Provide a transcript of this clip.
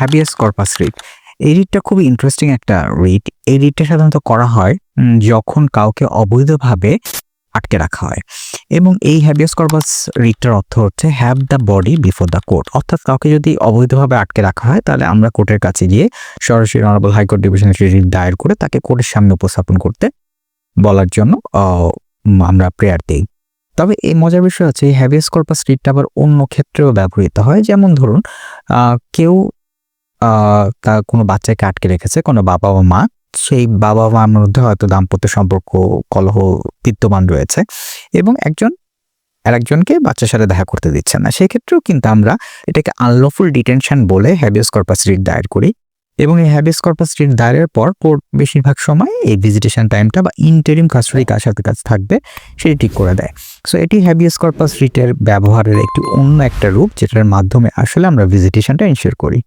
Habeas corpus writ এই রিটটা খুবই interesting একটা রিট এই রিটটা সাধারণত করা হয় যখন কাউকে অবৈধভাবে আটকে রাখা হয়। এবং এই হ্যাবিয়াস কর্পাস রিটটার অর্থ হচ্ছে have the body before the court অর্থাৎ কাউকে যদি অবৈধভাবে আটকে রাখা হয়, তাহলে আমরা কোর্টের কাছে গিয়ে সরাসরি অনারেবল হাইকোর্ট ডিভিশনের রিট দায়ের করে তাকে কোর্টের সামনে উপস্থাপন করতে বলার জন্য আমরা প্রেয়ার দিই। তবে এই মজার বিষয় হচ্ছে, এই হ্যাবিয়াস কর্পাস রিটটা আবার অন্য ক্ষেত্রেও ব্যবহৃত হয়। যেমন ধরুন কেউ তার কোনো বাচ্চাকে আটকে রেখেছে, কোনো বাবা বা মা সেই বাবা মার মধ্যে হয়তো দাম্পত্য সম্পর্ক কলহ বিদ্যমান রয়েছে এবং একজন আর একজনকে বাচ্চার সাথে দেখা করতে দিচ্ছে না। সেক্ষেত্রেও কিন্তু আমরা এটাকে আনলফুল ডিটেনশন বলে হ্যাবিয়াস কর্পাস রিট দায়ের করি এবং এই হ্যাবিয়াস কর্পাস রিট দায়ের পর কোর্ট বেশিরভাগ সময় এই ভিজিটেশন টাইমটা বা ইন্টারিম কাস্টডি কার সাথে কাজ থাকবে সেটি ঠিক করে দেয়। সো এটি হ্যাবিয়াস কর্পাস রিটের ব্যবহারের একটি অন্য একটা রূপ যেটার মাধ্যমে আসলে আমরা ভিজিটেশনটা ইনশিওর করি।